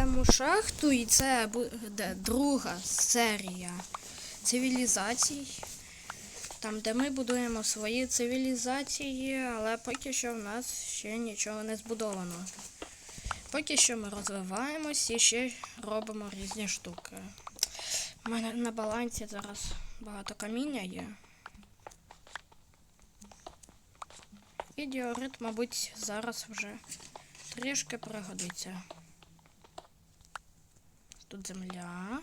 йдемо у шахту, і це буде друга серія цивілізацій. Там, де ми будуємо свої цивілізації, але поки що в нас ще нічого не збудовано. Поки що ми розвиваємось і ще робимо різні штуки. У мене на балансі зараз багато каміння є. І діорит, мабуть, зараз вже трішки пригодиться. Тут земля.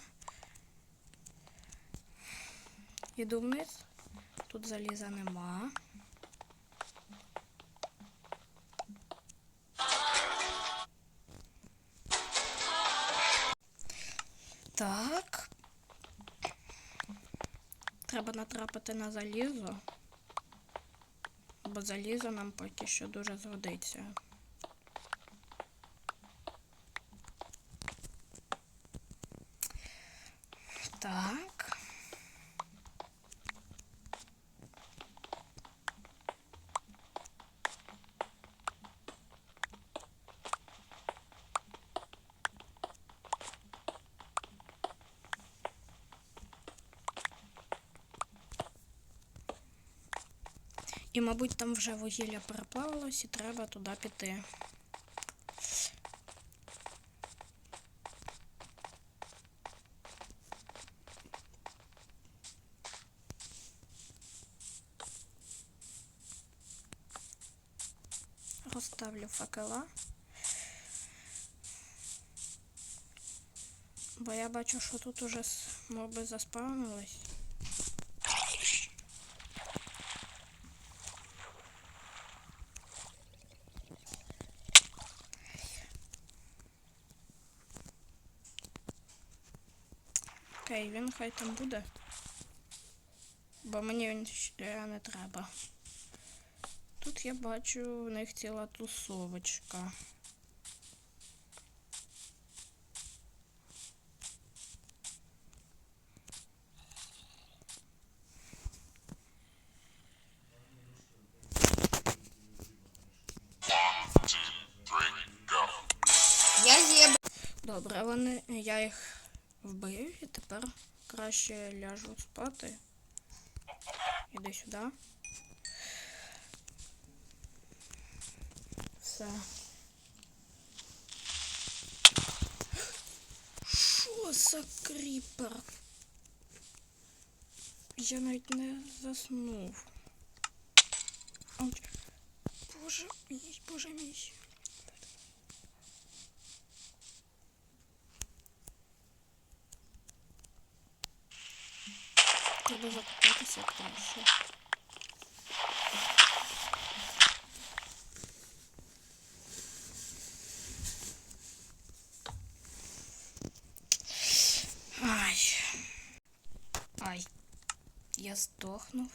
Іду вниз. Тут заліза нема. Так. Треба натрапити на залізо. Бо залізо нам поки що дуже згодиться. І, мабуть, там вже вугілля переплавилось і треба туди піти. Розставлю факела. Бо я бачу, що тут уже с- моби заспавнились. Окей, він хай там буде. Бо мені він ще не треба. Тут я бачу в них ціла тусовочка. Я з'єб. Добре, вони. Я їх вбив і тепер краще ляжу спати. Іди сюди. Все. Що за кріпер? Я навіть не заснув. Ауч. Боже мій, боже мій. Треба закупатися краще. Ай. Ай. Я здохнув.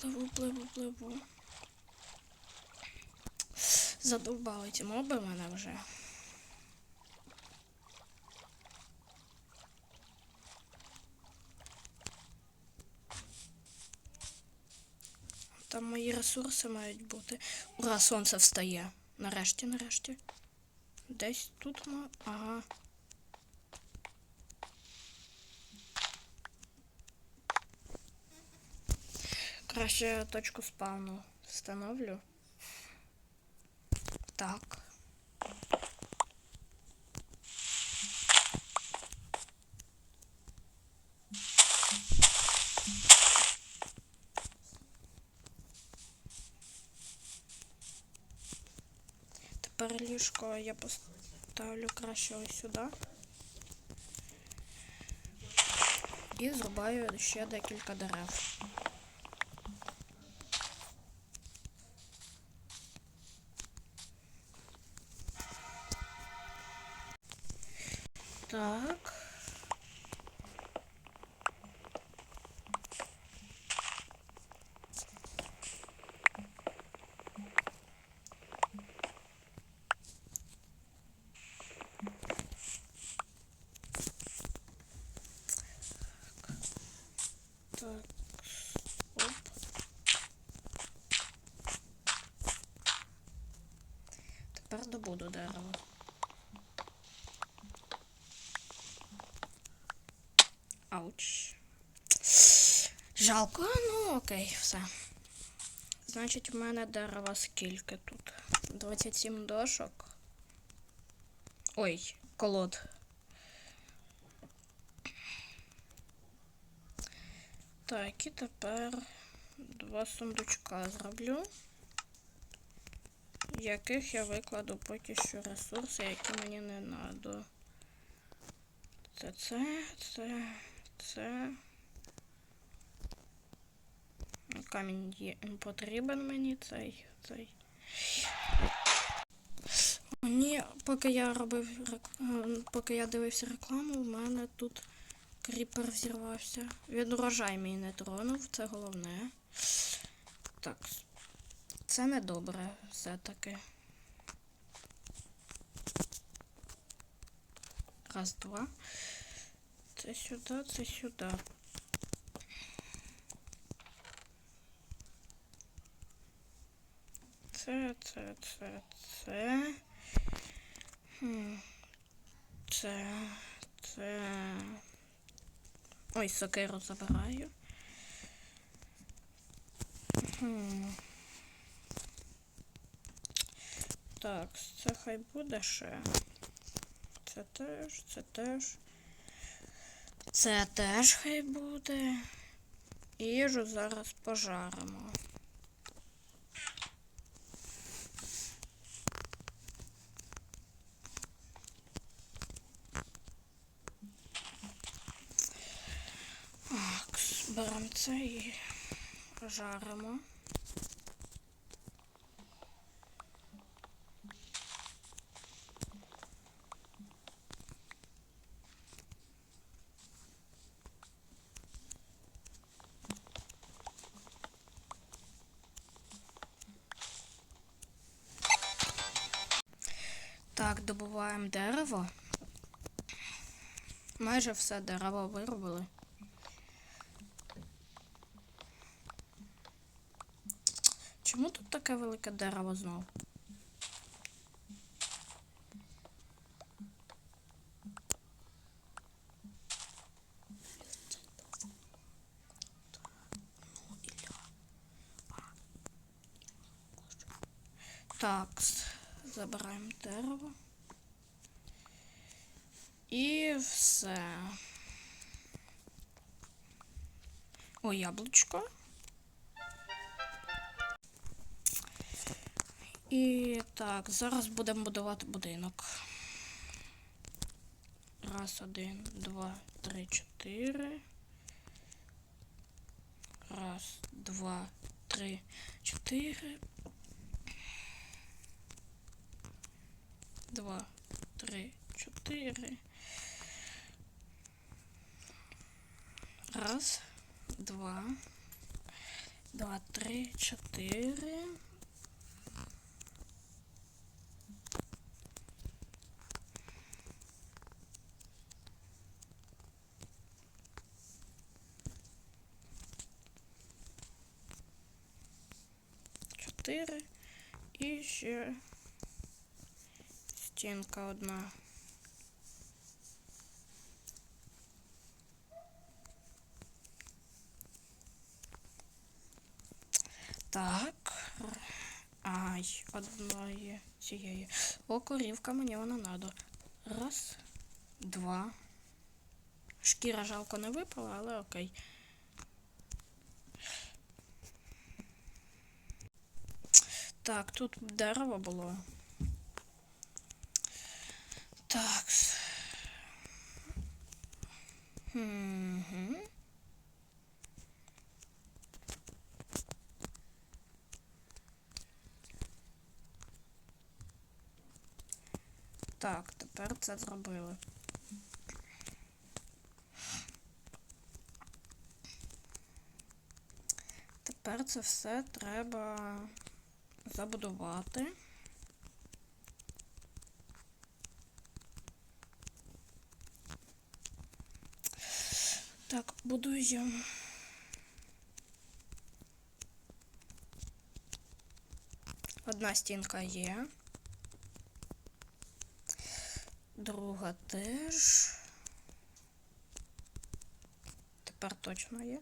Пливу, пливу, пливу. Задовбали ці моби мене вже. Там мої ресурси мають бути. Ура, сонце встає. Нарешті, нарешті. Десь тут ма. Ага. Краще точку спавну встановлю. Так. Тепер ліжко я поставлю краще ось сюди. І зрубаю ще декілька дерев. Так. Добуду дерево. Ауч. Жалко, ну окей, все. Значить, в мене дерева скільки тут? 27 дошок. Ой, колод. Так, і тепер два сундучка зроблю, яких я викладу поки що ресурси, які мені не треба. Це це, це, це. Камінь є потрібен мені цей, цей. Ні, поки я робив е, поки я дивився рекламу, в мене тут кріпер взірвався. Він урожай мій не тронув, це головне. Так. Це недобре все-таки. Раз, два. Це сюди, це сюди. Це, це, це, це. Це, це. Ой, сокиру забираю. Хм. Так, це хай буде ще. Це теж, це теж. Це теж хай буде. Їжу зараз пожаримо. Так, беремо це і жаримо. Добуваємо дерево. Майже все дерево виробили. Чому тут таке велике дерево знов? Так, забираємо дерево. І все. О, яблучко. І так, зараз будемо будувати будинок. Раз, один, два, три, чотири. Раз, два, три, чотири. Два, три, чотири. Раз, два, два, три, чотири. Чотири. І ще стінка одна. Так. Ай, одної цієї. О, корівка, мені вона надо. Раз, два. Шкіра жалко не випала, але окей. Так, тут дерево було. Так. Угу. Так, тепер це зробили. Тепер це все треба забудувати. Так, будую. Одна стінка є. Друга теж. Тепер точно є.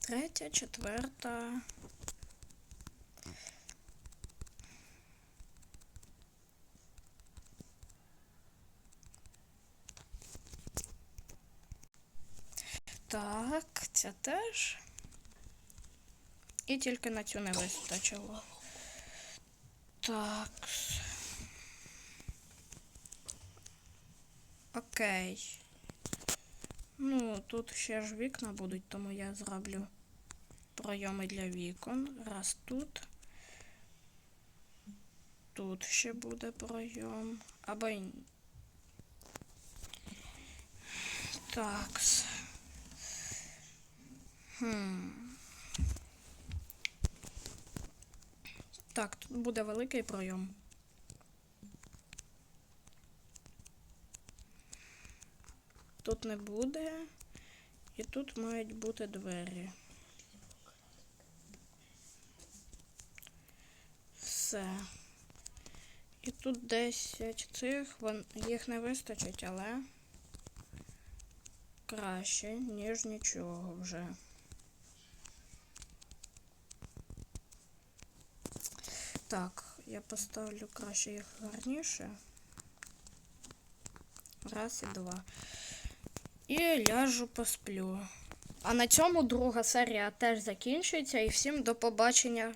Третя, четверта. Так, ця теж. І тільки на цю не вистачило. Так. Окей. Ну, тут ще ж вікна будуть, тому я зроблю пройоми для вікон. Раз тут. Тут ще буде пройом. Або й. Так. Хм. Так, тут буде великий пройом. Тут не буде. І тут мають бути двері. Все. І тут 10 цих, їх не вистачить, але краще, ніж нічого вже. Так, я поставлю краще їх гарніше. Раз і два. І ляжу посплю. А на цьому друга серія теж закінчується. І всім до побачення